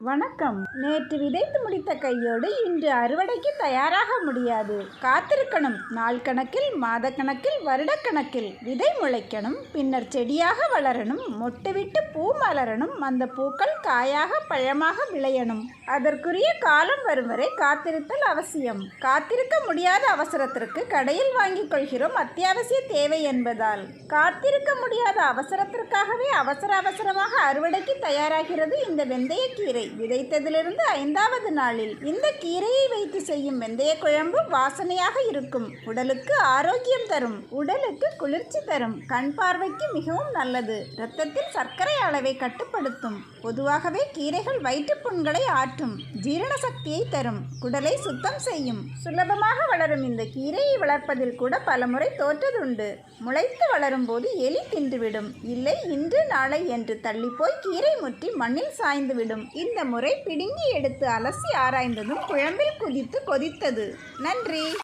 வணக்கம். நேற்று விதைத்து முடித்த கையோடு இன்று அறுவடைக்கு தயாராக முடியாது. காத்திருக்கணும். நாள் கணக்கில் மாதக்கணக்கில் வருடக்கணக்கில் விதை முளைக்கணும். பின்னர் செடியாக வளரணும். மொட்டுவிட்டு பூ மலரணும். அந்த பூக்கள் காயாக பழமாக விளையணும். அதற்குரிய காலம் வரும் வரை காத்திருத்தல் அவசியம். காத்திருக்க முடியாத அவசரத்திற்கு கடையில் வாங்கிக் கொள்கிறோம் அத்தியாவசிய தேவை என்பதால். காத்திருக்க முடியாத அவசரத்திற்காகவே அவசர அவசரமாக அறுவடைக்கு தயாராகிறது இந்த வெந்தயக்கீரை விதைத்ததிலிருந்து ஐந்தாவது நாளில் இந்த கீரையை வைத்து செய்யும் வெந்தய குழம்பு வாசனையாக இருக்கும். உடலுக்கு ஆரோக்கியம் தரும். உடலுக்கு குளிர்ச்சி தரும். கண் பார்வைக்கு மிகவும் நல்லது. இரத்தத்தில் சர்க்கரை அளவை கட்டுப்படுத்தும். பொதுவாகவே கீரைகள் வயிற்று புண்களை ஆற்றும். ஜீரண சக்தியை தரும். குடலை சுத்தம் செய்யும். சுலபமாக வளரும் இந்த கீரையை வளர்ப்பதில் கூட பலமுறை தோற்றதுண்டு. முளைத்து வளரும் போது எலி தின்றுவிடும். இல்லை இன்று நாளை என்று தள்ளிப்போய் கீரை முற்றி மண்ணில் சாய்ந்துவிடும். இந்த இந்த முறை பிடுங்கி எடுத்து அலசி ஆராய்ந்ததும் குழம்பில் குதித்து கொதித்தது. நன்றி.